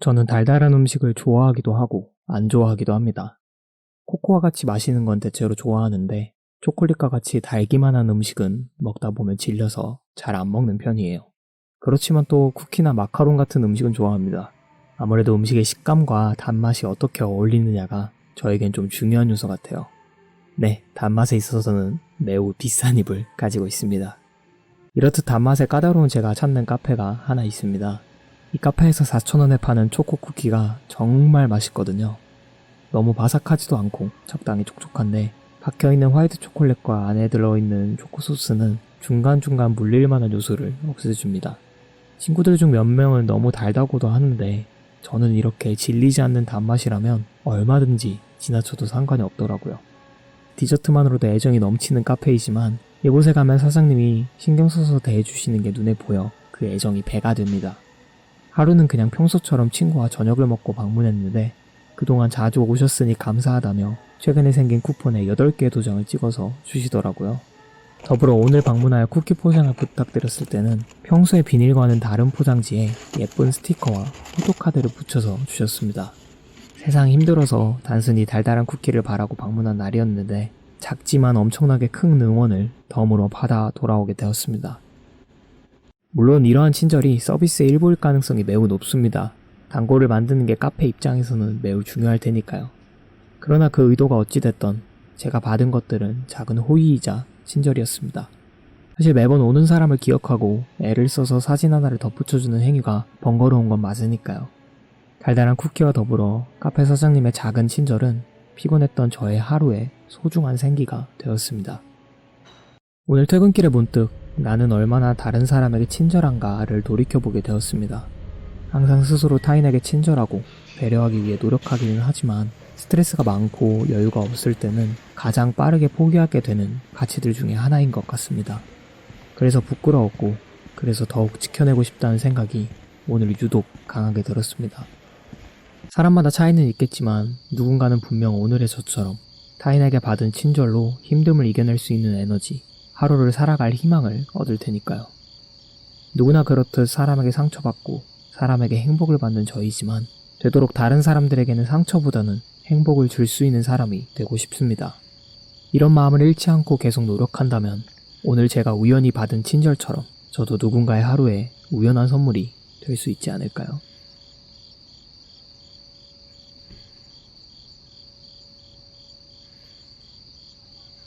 저는 달달한 음식을 좋아하기도 하고 안 좋아하기도 합니다. 코코아 같이 마시는 건 대체로 좋아하는데 초콜릿과 같이 달기만 한 음식은 먹다 보면 질려서 잘 안 먹는 편이에요. 그렇지만 또 쿠키나 마카롱 같은 음식은 좋아합니다. 아무래도 음식의 식감과 단맛이 어떻게 어울리느냐가 저에겐 좀 중요한 요소 같아요. 네, 단맛에 있어서는 매우 비싼 입을 가지고 있습니다. 이렇듯 단맛의 까다로운 제가 찾는 카페가 하나 있습니다. 이 카페에서 4,000원에 파는 초코 쿠키가 정말 맛있거든요. 너무 바삭하지도 않고 적당히 촉촉한데 박혀있는 화이트 초콜릿과 안에 들어있는 초코 소스는 중간중간 물릴 만한 요소를 없애줍니다. 친구들 중 몇 명은 너무 달다고도 하는데 저는 이렇게 질리지 않는 단맛이라면 얼마든지 지나쳐도 상관이 없더라고요. 디저트만으로도 애정이 넘치는 카페이지만 이곳에 가면 사장님이 신경 써서 대해주시는 게 눈에 보여 그 애정이 배가 됩니다. 하루는 그냥 평소처럼 친구와 저녁을 먹고 방문했는데 그동안 자주 오셨으니 감사하다며 최근에 생긴 쿠폰에 8개의 도장을 찍어서 주시더라고요. 더불어 오늘 방문하여 쿠키 포장을 부탁드렸을 때는 평소의 비닐과는 다른 포장지에 예쁜 스티커와 포토카드를 붙여서 주셨습니다. 세상 힘들어서 단순히 달달한 쿠키를 바라고 방문한 날이었는데 작지만 엄청나게 큰 응원을 덤으로 받아 돌아오게 되었습니다. 물론 이러한 친절이 서비스의 일부일 가능성이 매우 높습니다. 단골을 만드는 게 카페 입장에서는 매우 중요할 테니까요. 그러나 그 의도가 어찌됐던 제가 받은 것들은 작은 호의이자 친절이었습니다. 사실 매번 오는 사람을 기억하고 애를 써서 사진 하나를 덧붙여주는 행위가 번거로운 건 맞으니까요. 달달한 쿠키와 더불어 카페 사장님의 작은 친절은 피곤했던 저의 하루에 소중한 생기가 되었습니다. 오늘 퇴근길에 문득 나는 얼마나 다른 사람에게 친절한가를 돌이켜보게 되었습니다. 항상 스스로 타인에게 친절하고 배려하기 위해 노력하기는 하지만 스트레스가 많고 여유가 없을 때는 가장 빠르게 포기하게 되는 가치들 중에 하나인 것 같습니다. 그래서 부끄러웠고, 그래서 더욱 지켜내고 싶다는 생각이 오늘 유독 강하게 들었습니다. 사람마다 차이는 있겠지만 누군가는 분명 오늘의 저처럼 타인에게 받은 친절로 힘듦을 이겨낼 수 있는 에너지, 하루를 살아갈 희망을 얻을 테니까요. 누구나 그렇듯 사람에게 상처받고 사람에게 행복을 받는 저이지만 되도록 다른 사람들에게는 상처보다는 행복을 줄 수 있는 사람이 되고 싶습니다. 이런 마음을 잃지 않고 계속 노력한다면 오늘 제가 우연히 받은 친절처럼 저도 누군가의 하루에 우연한 선물이 될 수 있지 않을까요?